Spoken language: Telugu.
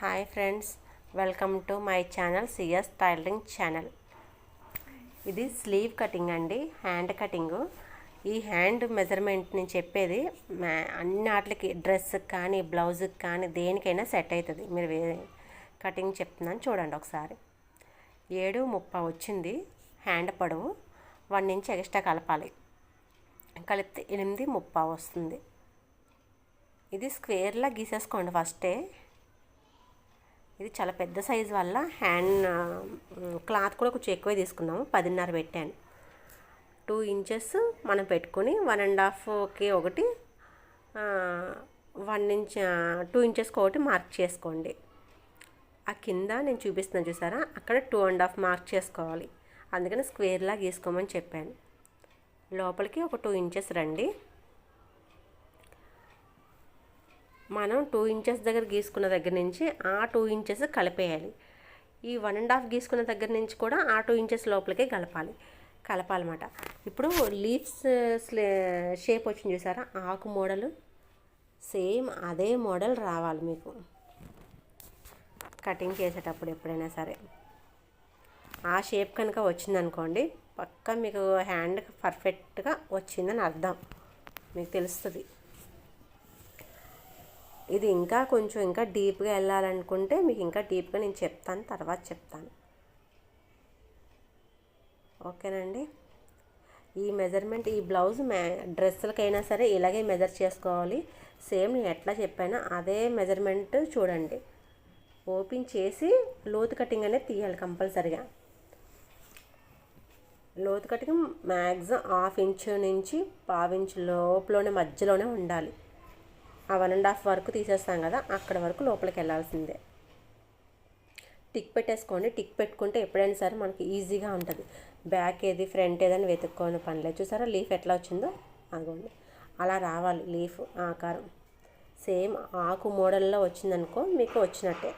Hi friends welcome to my channel C S tailoring channel. ఇది స్లీవ్ కటింగ్ అండి హ్యాండ్ కటింగు. ఈ హ్యాండ్ మెజర్మెంట్ నేను చెప్పేది అన్ని వాటికి డ్రెస్కి కానీ బ్లౌజ్కి కానీ దేనికైనా సెట్ అవుతుంది. మీరు వే కటింగ్ చెప్తున్నాను చూడండి ఒకసారి. ఏడు ముప్పై వచ్చింది హ్యాండ్ పొడవు వన్ ఇంచ్ ఎక్స్ట్రా కలపాలి. కలిపితే ఎనిమిది ముప్పై వస్తుంది. ఇది స్క్వేర్లా గీసేసుకోండి ఫస్టే. ఇది చాలా పెద్ద సైజు వల్ల హ్యాండ్ క్లాత్ కూడా కొంచెం ఎక్కువే తీసుకున్నాము పదిన్నర పెట్టాను. టూ ఇంచెస్ మనం పెట్టుకొని వన్ అండ్ హాఫ్కి ఒకటి వన్ ఇంచ్ టూ ఇంచెస్కి ఒకటి మార్క్ చేసుకోండి. ఆ కింద నేను చూపిస్తున్నాను చూసారా? అక్కడ టూ అండ్ హాఫ్ మార్క్ చేసుకోవాలి. అందుకని స్క్వేర్లా గీసుకోమని చెప్పాను. లోపలికి ఒక టూ ఇంచెస్ రండి. మనం టూ ఇంచెస్ దగ్గర గీసుకున్న దగ్గర నుంచి ఆ టూ ఇంచెస్ కలిపేయాలి. ఈ వన్ అండ్ హాఫ్ గీసుకున్న దగ్గర నుంచి కూడా ఆ టూ ఇంచెస్ లోపలికే కలపాలి. కలపాలన్నమాట. ఇప్పుడు లీవ్స్ షేప్ వచ్చింది చూసారా? ఆకు మోడల్ సేమ్ అదే మోడల్ రావాలి మీకు. కటింగ్ చేసేటప్పుడు ఎప్పుడైనా సరే. ఆ షేప్ కనుక వచ్చిందనుకోండి పక్క మీకు హ్యాండ్ పర్ఫెక్ట్గా వచ్చిందని అర్థం. మీకు తెలుస్తుంది. ఇది ఇంకా కొంచెం ఇంకా డీప్గా వెళ్ళాలనుకుంటే మీకు ఇంకా డీప్గా నేను చెప్తాను తర్వాత చెప్తాను. ఓకేనండి? ఈ మెజర్మెంట్ ఈ బ్లౌజ్ మే డ్రెస్సులకైనా సరే ఇలాగే మెజర్ చేసుకోవాలి. సేమ్ నేను ఎట్లా చెప్పానో అదే మెజర్మెంట్ చూడండి. ఓపెన్ చేసి లోతు కటింగ్ అనేది తీయాలి కంపల్సరిగా. లోతు కటింగ్ మ్యాక్సిమం హాఫ్ ఇంచ్ నుంచి పావు ఇంచ్ లోపలనే మధ్యలోనే ఉండాలి. ఆ వన్ అండ్ హాఫ్ వరకు తీసేస్తాం కదా అక్కడ వరకు లోపలికి వెళ్ళాల్సిందే. టిక్ పెట్టేసుకోండి. టిక్ పెట్టుకుంటే ఎప్పుడైనా సరే మనకి ఈజీగా ఉంటుంది. బ్యాక్ ఏది ఫ్రంట్ ఏదని వెతుక్కోని పనిలేదు చూసారా? లీఫ్ ఎట్లా వచ్చిందో? అదిగోండి. అలా రావాలి లీఫ్ ఆకారం. సేమ్ ఆకు మోడల్లో వచ్చిందనుకో మీకు వచ్చినట్టే.